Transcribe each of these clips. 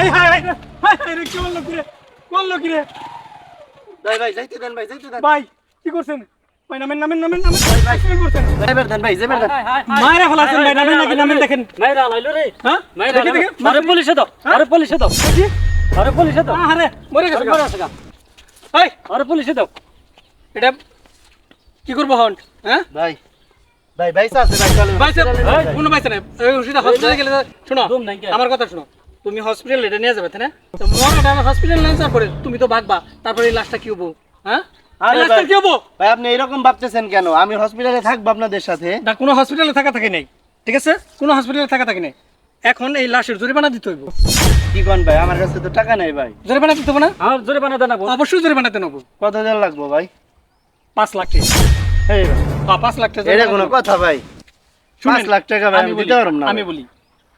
আরে কি বলল কি রে বলল কি রে ভাই ভাই যাইতে দেন ভাই যাইতে দেন। ভাই কি করছেন? ভাই নামেন নামেন নামেন নামেন। ভাই কি করছেন? যাইবার দেন ভাই যাইবার দেন। মায়েরা ফেলাছেন ভাই নামেন নাকি নামেন দেখেন। মাইরা লাইলো রে। হ্যাঁ? মাইরা দেখি দেখি। আরে পুলিশে দাও আরে পুলিশে দাও। দেখি। আরে পুলিশে দাও। আরে মরে গেছে মরে আছে গা। আরে পুলিশে দাও। এটা কি করব হন হ্যাঁ? ভাই ভাই ভাই আছে ভাই চলো। কোনো হসপিটালে গেলে শোনো আমার কথা শোনো। তুমি হসপিটাল এটা নিয়ে যাবে তাই না? তো মরাটা হসপিটাল নিয়ে যাওয়ার পরে তুমি তো ভাগবা। তারপরে এই লাশটা কি হব? হ্যাঁ? আরে লাশটা কি হব? ভাই আপনি এরকম ভাবতেছেন কেন? আমি হসপিটালে থাকব আপনাদের সাথে। না কোনো হসপিটালে থাকা থাকে নাই ঠিক আছে? কোনো হসপিটালে থাকা থাকে নাই। এখন এই লাশের জরিমানা দিতে হইব। কি কোন ভাই আমার কাছে তো টাকা নাই ভাই। জরিমানা দিতে হবে না? আমার বানা অবশ্যই কত লাগবো ভাই? পাঁচ লাখ টাকা। এই হ্যাঁ পাঁচ লাখ টাকা এটা কোনো কথা ভাই। পাঁচ লাখ টাকা ভাই আমি আমি দিতে পারব না আমি বলি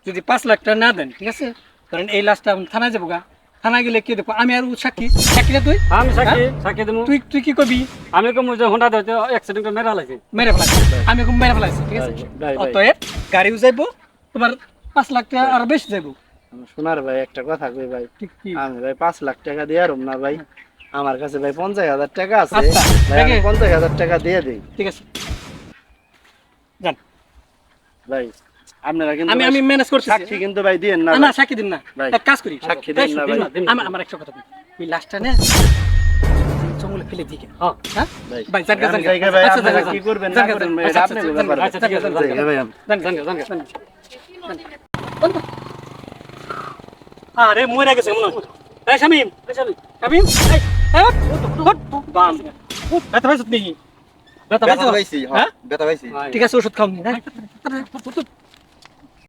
যদি পাঁচ লাখ টাকা না দেন ঠিক আছে? কারণ এই লাশটা আমি থানায় যাব গা। থানায় গেলে কে দেখব আমি আর সাক্ষী সাক্ষী। না তুই? আমি সাক্ষী সাক্ষী দেবো। তুই তুই কি করবি? আমি কম যে হোন্ডা দিতে অ্যাক্সিডেন্ট মেরা লাগছে মেরে ফেলাইছি। আমি ওকে মেরে ফেলাইছি ঠিক আছে। অতএব গাড়িও যাইবো তোমার পাঁচ লাখ টাকা আর বেশি যাইবো। শোনার ভাই একটা কথা কই ভাই? ঠিক কি? আমি ভাই পাঁচ লাখ টাকা দিয়ে আরম না ভাই। আমার কাছে ভাই পঞ্চাশ হাজার টাকা আছে। আচ্ছা, দেখে। পঞ্চাশ হাজার টাকা দিয়ে দিই। ঠিক আছে। জান ভাই আপনারা কিন্তু আমি আমি ম্যানেজ করছি সাক্ষী কিন্তু ভাই দিয়েন না না না সাক্ষী দিন না। এক কাজ করি। সাক্ষী দিন না ভাই। আমার আমার একটা কথা ওই লাস্টটা নে জঙ্গলে ফেলে দিকে। হ্যাঁ? ভাই, ভাই জানগা জানগা ভাই, আপনারা কি করবেন? না করবেন ভাই, এটা আপনাদের জানগা, ব্যাপার। আচ্ছা, ঠিক আছে, জানগা, জানগা, ভাই জানগা, জানগা জানগা জানগা। আরে মরে গেছে মনে হয়। এই শামিম শামিম এই, এই, ওঠ, ওঠ, ওঠ, বাম। ব্যথা পাইছত নাকি? ব্যথা পাইছি, হ্যাঁ? বেতা পাইছি। ঠিক আছে ওষুধ খাও নি, হ্যাঁ?